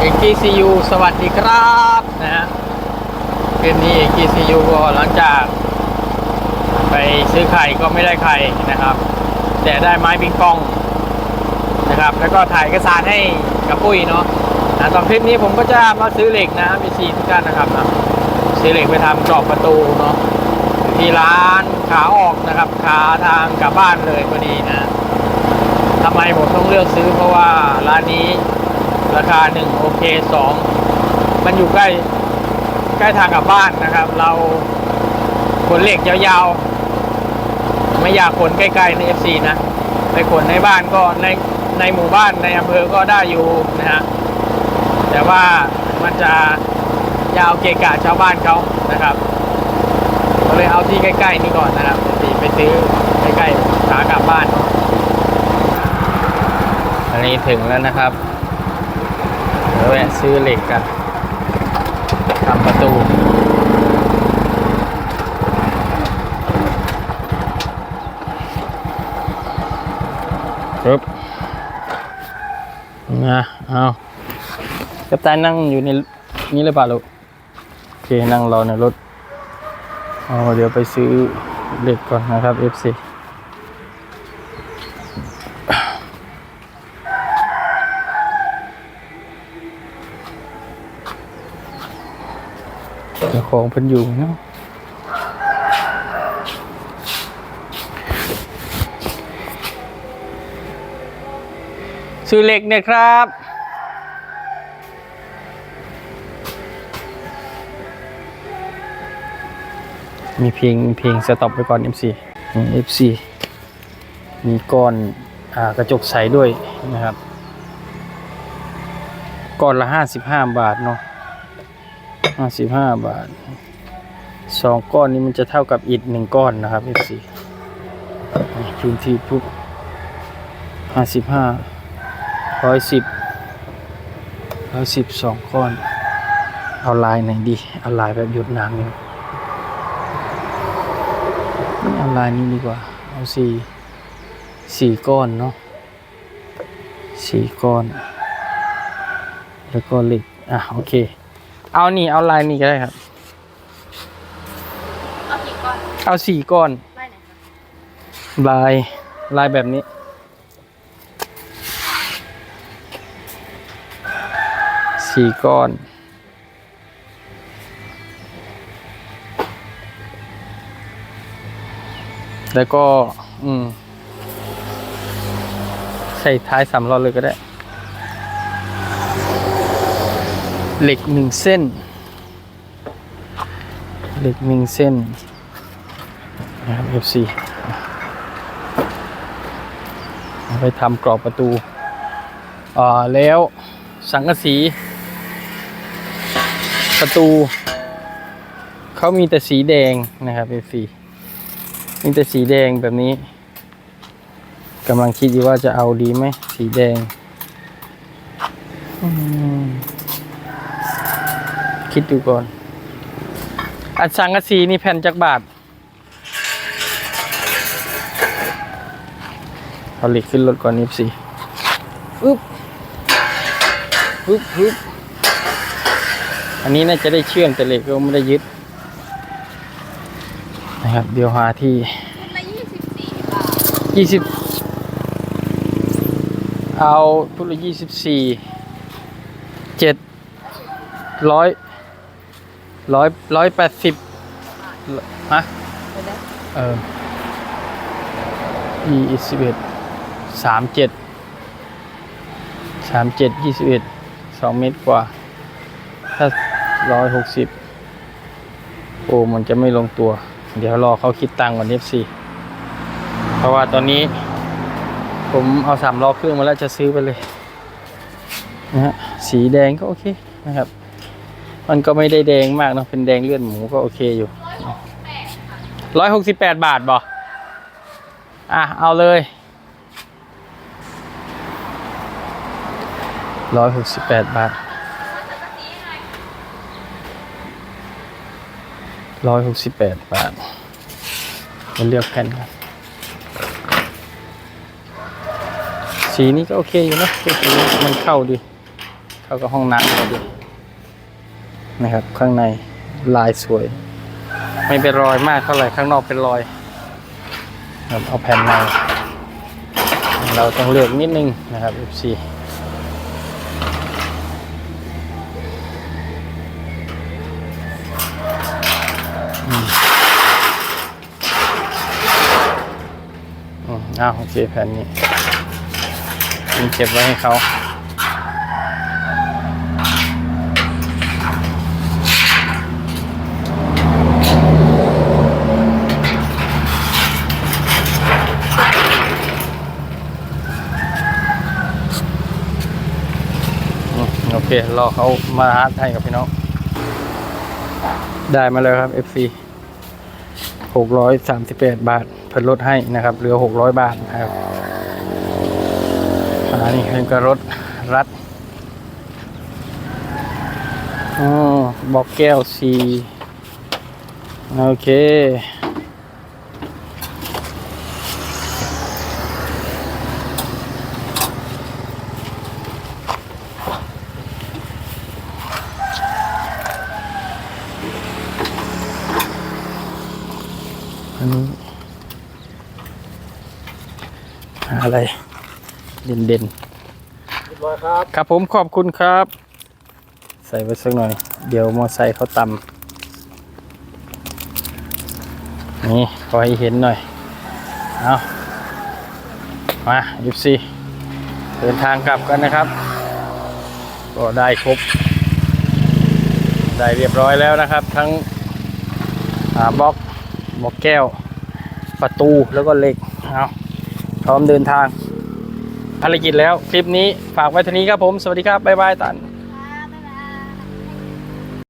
เอก GCU สวัสดีครับนะฮะเกมนี้เอก GCU ก็หลังจาก ไปซื้อไข่ก็ไม่ได้ไข่นะครับ แต่ได้ไม้ปิงปองนะครับ แล้วก็ถ่ายเอกสารให้กับปุ้ยเนาะนะตอนคลิปนี้ผมก็จะมาซื้อเหล็กนะมีซีทุกท่านนะครับนะซื้อเหล็กไปทำกรอบประตูเนาะที่ร้านขาออกนะครับ ขาทางกลับบ้านเลยพอดีนะทำไมผมต้องเลือกซื้อเพราะว่าร้านนี้ ราคาหนึ่งโอเคสองมันอยู่ใกล้ใกล้ทางกลับบ้านนะครับ เราขนเหล็กยาวๆ ไม่อยากขนใกล้ๆใน FC นะ ไปขนในบ้านก็ในในหมู่บ้านในอำเภอก็ได้อยู่นะฮะแต่ว่ามันจะยาวเกะกะชาวบ้านเขานะครับก็เลยเอาที่ใกล้ๆนี่ก่อนนะครับไปซื้อใกล้ๆขากลับบ้านอันนี้ถึงแล้วนะครับ แวะซื้อเหล็กกันทำประตูปึ๊บนะเอากัปตันนั่งอยู่ในนี้เลยป่ะลูกโอเคนั่งรอในรถเอาเดี๋ยวไปซื้อเหล็กก่อนนะครับ FC เจ้าของเพิ่นอยู่เนาะซื้อเหล็กเนี่ยครับ มีเพลงเพลงสต็อปไปก่อน MC FC มีก้อนอกระจกใสด้วยนะครับ ก้อนละ 55 บาทเนาะ 55บห้าบาทสองก้อนนี้มันจะเท่ากับอิฐหนึ่งก้อนนะครับ FC นี่พื้นที่ปุ๊บ55ร้อยสิบร้อยสิบสองก้อน เอาลายไหนดี เอาลายแบบหยดน้ำนี่นี่เอาลายนี้ดีกว่า เอาสี่สี่ก้อนเนาะสี่ก้อน แล้วก็เหล็ก อะ โอเค เอานี่เอาลายนี้ก็ได้ครับ เอากี่ก้อนเอาสี่ก้อนไล่ไหนคะลายลายแบบนี้ สี่ก้อน แล้วก็ อืม ใส่ท้ายสามล้อเลยก็ได้ เหล็กหนึ่งเส้น เหล็กหนึ่งเส้นนะครับ FC ไปทำกรอบประตูอ่าแล้วสังกะสี ประตู เขามีแต่สีแดงนะครับ FC มีแต่สีแดงแบบนี้กำลังคิดอยู่ว่าจะเอาดีไหมสีแดงอืม คิดดูก่อน อันสังกะสีนี่แผ่นจักบาทเอาเหล็กขึ้นรถก่อนนิบสิอึ๊บอึ๊บอึ๊บอันนี้น่าจะได้เชื่อมแต่เหล็กก็ไม่ได้ยึด นะครับ เดี๋ยวหาที่ชุดละยี่สิบสี่บาทยี่สิบเอาทุละยี่สิบสี่เจ็ดร้อย ร้อยร้อยแปดสิบฮะเดี๋ยเออยี่สิบเอ็ดสามเจ็ดสามเจ็ดยี่สิบเอ็ดสองเมตรกว่า ถ้าร้อยหกสิบโอ้มันจะไม่ลงตัว เดี๋ยวรอเขาคิดตังค์ก่อนเอฟซีเพราะว่าตอนนี้ ผมเอาสามล้อเครื่องมาแล้วจะซื้อไปเลยนะฮะสีแดงก็โอเคนะครับ มันก็ไม่ได้แดงมากเนอะเป็นแดงเลือดหมูก็โอเคอยู่ร้อยหกสิบแปดบาทบ่อะเอาเลยร้อยหกสิบแปดบาทร้อยหกสิบแปดบาทมาเลือกแผ่นครับสีนี้ก็โอเคอยู่นะสีมันเข้าดี เข้าแล้วก็ห้องน้ำดี นะครับ ข้างในลายสวย ไม่เป็นรอยมากเท่าไหร่ข้างนอกเป็นรอยครับเอาแผ่นในเราต้องเลือกนิดนึงนะครับ FC อ้าวโอเคแผ่นนี้ผมเก็บไว้ให้เขา โอเครอเขามาฮาร์ดให้กับพี่น้อง ได้มาเลยครับ FC 638 บาทเพิ่นลดให้นะครับ เหลือ 600 บาทนะครับอันนี้เป็นกระรถรัดอ๋อบอกแก้วสีโอเค หาอะไรเด่นเด่นเรียบร้อยครับๆครับผมขอบคุณครับ ใส่ไว้สักหน่อย เดี๋ยวมอไซค์เขาตำนี่ขอให้เห็นหน่อย เอามายิบซีเดินทางกลับกันนะครับ ก็ได้ครบ ได้เรียบร้อยแล้วนะครับ ทั้งอ่าบล็อกบล็อกแก้ว ประตูแล้วก็เหล็ก เอาพ ร้อมเดินทางภารกิจแล้ว คลิปนี้ฝากไว้เท่านี้ครับผม สวัสดีครับ บ๊ายบายตัน